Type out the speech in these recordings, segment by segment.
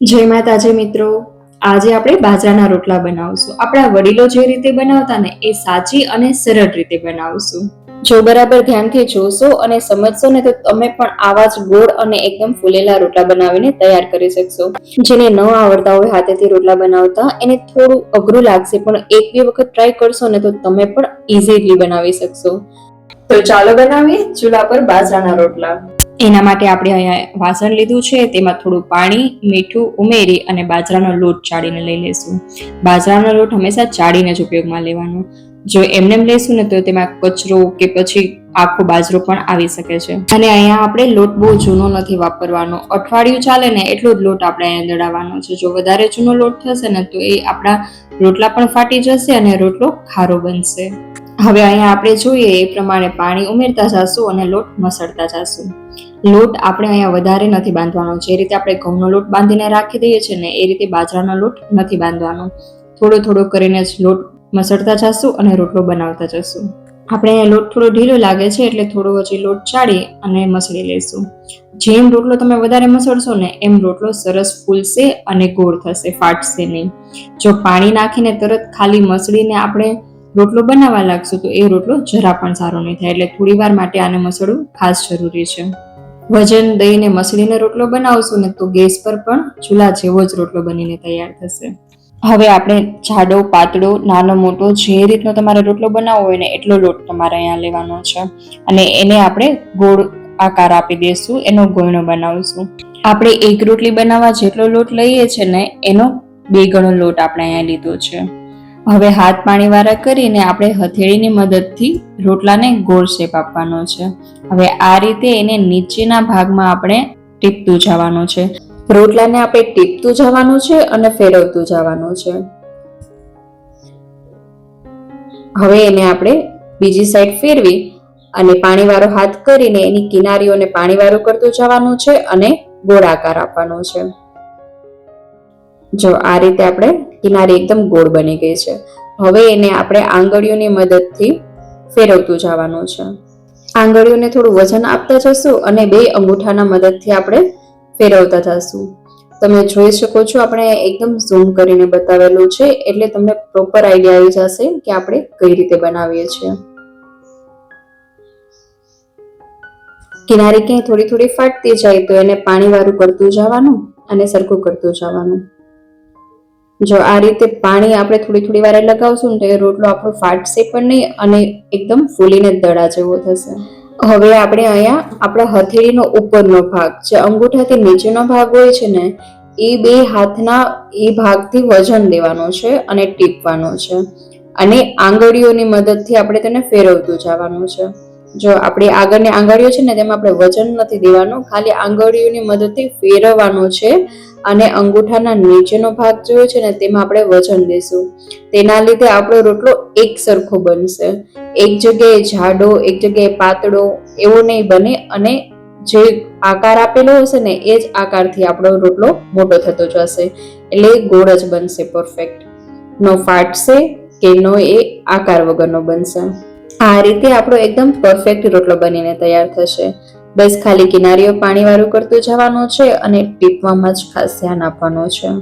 જય માતાજી મિત્રો. આજે આપણે બાજરાના રોટલા બનાવશું. આપણા વડીલો જે રીતે બનાવતા ને એ સાચી અને સરળ રીતે બનાવશું. જો બરાબર ધ્યાનથી જોશો અને સમજશો ને તો તમે પણ આવા જ ગોળ અને એકદમ ફૂલેલા રોટલા બનાવીને તૈયાર કરી શકશો. જેને ન આવડતા હોય હાથેથી રોટલા બનાવતા, એને થોડું અઘરું લાગશે, પણ એક બે વખત ટ્રાય કરશો ને તો તમે પણ ઇઝીલી બનાવી શકશો. તો ચાલો બનાવીએ ચૂલા પર બાજરાના રોટલા. એના માટે આપણે અહીંયા વાસણ લીધું છે, તેમાં થોડું પાણી, મીઠું ઉમેરી અને બાજરાનો લોટ ચાળીને લઈ લેશું. બાજરાનો લોટ હંમેશા ચાળીને જ ઉપયોગમાં લેવાનો. જો એમનેમ લેશું ને તો તેમાં કચરો કે પછી આખો બાજરો પણ આવી શકે છે. અને અહીંયા આપણે લોટ બહુ જૂનો નથી વાપરવાનો. અઠવાડિયું ચાલે ને એટલો જ લોટ આપણે અહીંયા દળાવવાનો છે. જો વધારે જૂનો લોટ થશે ને તો એ આપણા રોટલા પણ ફાટી જશે અને રોટલો ખારો બનશે. હવે અહીંયા આપણે જોઈએ એ પ્રમાણે પાણી ઉમેરતા જશું અને લોટ મસળતા જશું. લોટ આપણે અહીંયા વધારે નથી બાંધવાનો. જે રીતે આપણે ઘઉંનો લોટ બાંધીને રાખી દઈએ છીએ ને એ રીતે બાજરાનો લોટ નથી બાંધવાનો. થોડો થોડો કરીને જ લોટ મસળતા જશું અને રોટલો બનાવતા જશું. આપણે અહીંયા લોટ થોડો ઢીલો લાગે છે એટલે થોડો હજી લોટ ચાળી અને મસળી લઈશું. જેમ રોટલો તમે વધારે મસળશો ને એમ રોટલો સરસ ફૂલશે અને ગોળ થશે, ફાટશે નહીં. જો પાણી નાખીને તરત ખાલી મસળીને આપણે રોટલો બનાવવા લાગશું તો એ રોટલો જરા પણ સારો નહીં થાય એટલે થોડી વાર માટે આને મસળવું ખાસ જરૂરી છે. વજન દઈને મસળીને રોટલો બનાવશું ને તો ગેસ પર પણ ચૂલા જેવો જ રોટલો બનીને તૈયાર થશે. હવે આપણે જાડો, પાતળો, નાનો, મોટો જે રીતનો તમારે રોટલો બનાવવો હોય ને એટલો લોટ તમારે અહીંયા લેવાનો છે. અને એને આપણે ગોળ આકાર આપી દઈશું, એનો ગોળનો બનાવીશું. આપણે એક રોટલી બનાવવા જેટલો લોટ લઈએ છે ને એનો બે ગણો લોટ આપણે અહીંયા લીધો છે. હવે હાથ પાણી વાળા કરીને આપણે હથેળીની મદદથી રોટલાને ગોળ શેપ આપવાનો છે. હવે આ રીતે એને નીચેના ભાગમાં આપણે ટીપતું જવાનું છે. રોટલાને આપણે ટીપતું જવાનું છે અને ફેરવતું જવાનું છે. હવે એને આપણે બીજી સાઈડ ફેરવી અને પાણીવાળો હાથ કરીને એની કિનારીઓને પાણીવાળું કરતું જવાનું છે અને ગોળાકાર આપવાનો છે. જો આ રીતે આપણે કિનારી એકદમ ગોળ બની ગઈ છે. હવે એને આપણે આંગળીઓની મદદથી ફેરવતું જવાનું છે. આંગળીઓને થોડું વજન આપતા જશું અને બે અંગૂઠાના મદદથી આપણે ફેરવતા જશું. તમે જોઈ શકો છો આપણે એકદમ ઝૂમ કરીને બતાવેલું છે, એટલે તમને પ્રોપર આઈડિયા આવી જશે કે આપણે કઈ રીતે બનાવીએ છીએ. કિનારી ક્યાંય થોડી થોડી ફાટતી જાય તો એને પાણીવાળું કરતું જવાનું અને સરખું કરતું જવાનું. જો આ રીતે પાણી આપણે થોડી થોડી વારે લગાવશું ને તો એ રોટલો આપણો ફાટશે પણ નહીં અને એકદમ ફૂલીને દડા જેવો થશે. હવે આપણે અહીંયા આપણા હથેળીનો ઉપરનો ભાગ, જે અંગૂઠાથી નીચેનો ભાગ હોય છે ને, એ બે હાથના એ ભાગથી વજન લેવાનો છે અને ટીપવાનો છે. અને આંગળીઓની મદદથી આપણે તેને ફેરવતું જવાનું છે. જો આપણી આગળની આંગળીઓ છે ને, તેમાં આપણે વજન નથી દેવાનું, ખાલી આંગળીઓની મદદથી ફેરવવાનું છે અને અંગૂઠાના નીચેનો ભાગ જોયો છે ને, તેમાં આપણે વજન દેશું. તેના લીધે આપણો રોટલો એક સરખો બનશે. એક જગ્યાએ જાડો, એક જગ્યાએ પાતળો, એવો નહીં બને અને જે આકાર આપેલો હશે ને, એ જ આકારથી આપણો રોટલો મોટો થતો જશે. એટલે ગોળ જ બનશે પરફેક્ટ નો ફાટશે કે નો એ આકાર વગરનો બનશે. આ રીતે આપણો એકદમ પરફેક્ટ રોટલો બનીને તૈયાર થશે. બસ ખાલી કિનારીઓ પાણીવાળું કરતું જવાનું છે અને ટીપવામાં જ ખાસ ધ્યાન આપવાનું છે.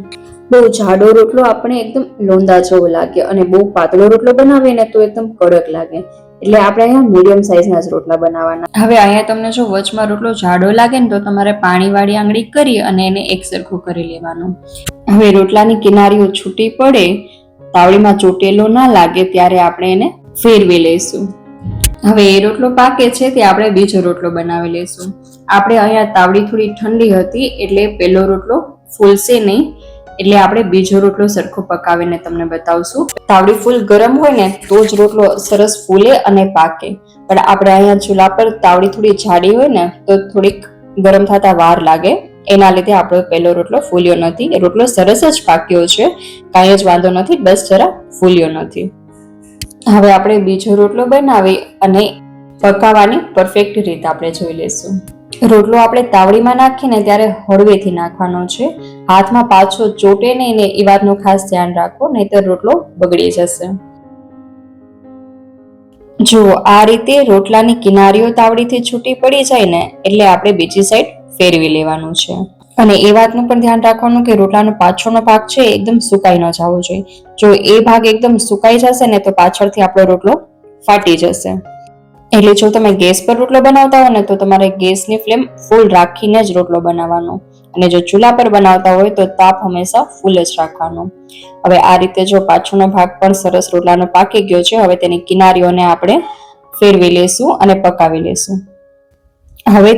બહુ જાડો રોટલો આપણે એકદમ લોંદા જેવો લાગે અને બહુ પાતળો રોટલો બનાવીએ ને તો એકદમ કડક લાગે. એટલે આપણે અહીંયા મીડિયમ સાઇઝના જ રોટલા બનાવવાના. હવે અહીંયા તમને જો વચમાં રોટલો જાડો લાગે ને તો તમારે પાણીવાળી આંગળી કરી અને એને એક સરખું કરી લેવાનું. હવે રોટલાની કિનારીઓ છૂટી પડે, તાવડીમાં ચોટેલો ના લાગે, ત્યારે આપણે એને ફેરવી લઈશું. હવે એ રોટલો પાકે છે તે આપણે બીજો રોટલો બનાવી લઈશું. આપણે અહીંયા તાવડી થોડી ઠંડી હતી એટલે પહેલો રોટલો ફૂલશે નહીં. એટલે આપણે બીજો રોટલો સરખો પકાવીને તમને બતાવશું. તાવડી ફૂલ ગરમ હોય ને તો જ રોટલો સરસ ફૂલે અને પાકે. પણ આપણે અહીંયા ચૂલા પર તાવડી થોડી જાડી હોય ને તો થોડીક ગરમ થતા વાર લાગે. એના લીધે આપણો પહેલો રોટલો ફૂલ્યો નથી. રોટલો સરસ જ પાક્યો છે. કાંઈ જ વાંધો નથી, બસ જરા ફૂલ્યો નથી. હવે આપણે બીજો રોટલો બનાવી અને પકાવવાની પરફેક્ટ રીત આપણે જોઈ લઈશું. રોટલો આપણે તાવડીમાં નાખીને ત્યારે હળવેથી નાખવાનો છે. હાથમાં પાછો ચોટે નહીં ને એ વાતનું ખાસ ધ્યાન રાખો, નહીતર રોટલો બગડી જશે. જો આ રીતે રોટલાની કિનારીઓ તાવડીથી છૂટી પડી જાય ને, એટલે આપણે બીજી સાઈડ ફેરવી લેવાનું છે. અને એ વાતનું પણ ધ્યાન રાખવાનું કે રોટલાનો પાછળનો ભાગ છે એકદમ સુકાઈ ન જવો જોઈએ. જો એ ભાગ એકદમ સુકાઈ જશે ને તો પાછળથી આપણો રોટલો ફાટી જશે. એટલે જો તમે ગેસ પર રોટલો બનાવતા હો ને તો તમારે ગેસની ફ્લેમ ફૂલ રાખીને જ રોટલો બનાવવાનો. અને જો ચૂલા પર બનાવતા હોય તો તાપ હંમેશા ફૂલ જ રાખવાનો. હવે આ રીતે જો પાછળનો ભાગ પણ સરસ રોટલાનો પાકી ગયો છે, હવે તેની કિનારીઓને આપણે ફેરવી લેશું અને પકાવી લેશું હવે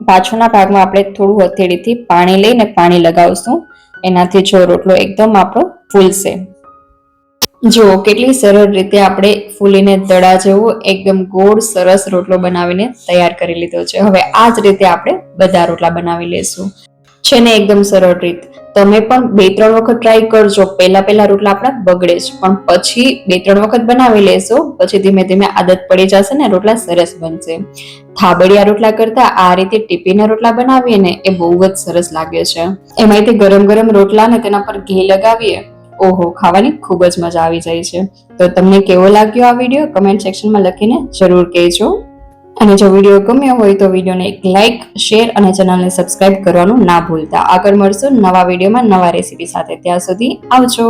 પાછળના ભાગમાં આપણે થોડું હથેળીથી પાણી લઈને પાણી લગાવશું. એનાથી જો રોટલો એકદમ આપણો ફૂલશે. જો કેટલી સરળ રીતે આપણે ફૂલીને દડા જેવો એકદમ ગોળ, સરસ રોટલો બનાવીને તૈયાર કરી લીધો છે. હવે આ જ રીતે આપણે બધા રોટલા બનાવી લેશું. છે ને એકદમ સરળ રીત. તમે પણ બે, ત્રણ વખત ટ્રાય કરજો. પહેલા પહેલા રોટલા આપણા બગડે છે. પણ પછી બે, ત્રણ વખત બનાવી લેશો. પછી ધીમે ધીમે આદત પડી જશે ને રોટલા સરસ બનશે. થાબડિયા રોટલા કરતા આ રીતે ટીપીના રોટલા બનાવીએ ને એ બહુ જ સરસ લાગે છે. એમાંથી ગરમ ગરમ રોટલા ને તેના પર ઘી લગાવીએ. ઓહો, ખાવાની ખૂબ જ મજા આવી જાય છે. તો તમને કેવો લાગ્યો આ વીડિયો? કમેન્ટ સેક્શનમાં લખીને જરૂર કહેજો. અને જો વીડિયો ગમ્યો હોય તો વિડીયોને એક લાઇક શેર અને ચેનલને સબસ્ક્રાઇબ કરવાનું ના ભૂલતા. આગળ મળશું નવા વિડીયોમાં નવા રેસીપી સાથે. ત્યાં સુધી આવજો.